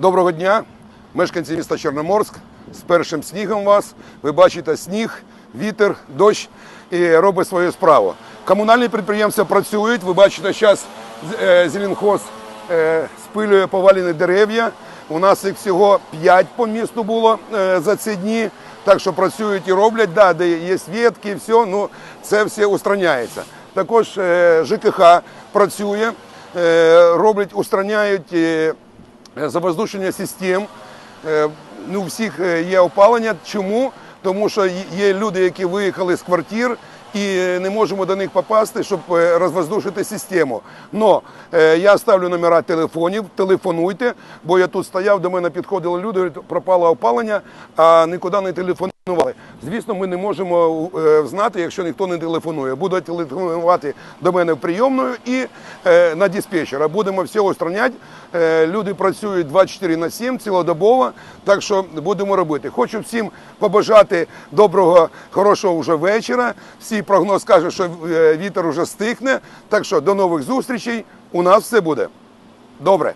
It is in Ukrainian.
Доброго дня, мешканці міста Чорноморськ. З першим снігом вас. Ви бачите сніг, вітер, дощ і робить свою справу. Комунальні підприємства працюють. Ви бачите, зараз Зеленхоз е, спилює повалені дерев'я. У нас їх всього 5 по місту було е, за ці дні. Так що працюють і роблять, да, де є ветки, все, ну це все устраняється. Також е, ЖКХ працює, е, роблять, устраняють. Е, завоздушення систем. Е, Ну, у всіх е, є опалення. Чому? Тому що є люди, які виїхали з квартир і не можемо до них попасти, щоб розвоздушити систему. Но я ставлю номера телефонів, телефонуйте, бо я тут стояв, до мене підходили люди, пропало опалення, а нікуди не телефонували. Звісно, ми не можемо е, знати, якщо ніхто не телефонує. Будуть телефонувати до мене в прийомну і е, на диспетчера. Будемо все устраняти. Е, люди працюють 24 на 7, цілодобово, так що будемо робити. Хочу всім побажати доброго, хорошого вже вечора. Всі прогноз каже, що вітер уже стихне. Так що до нових зустрічей. У нас все буде добре.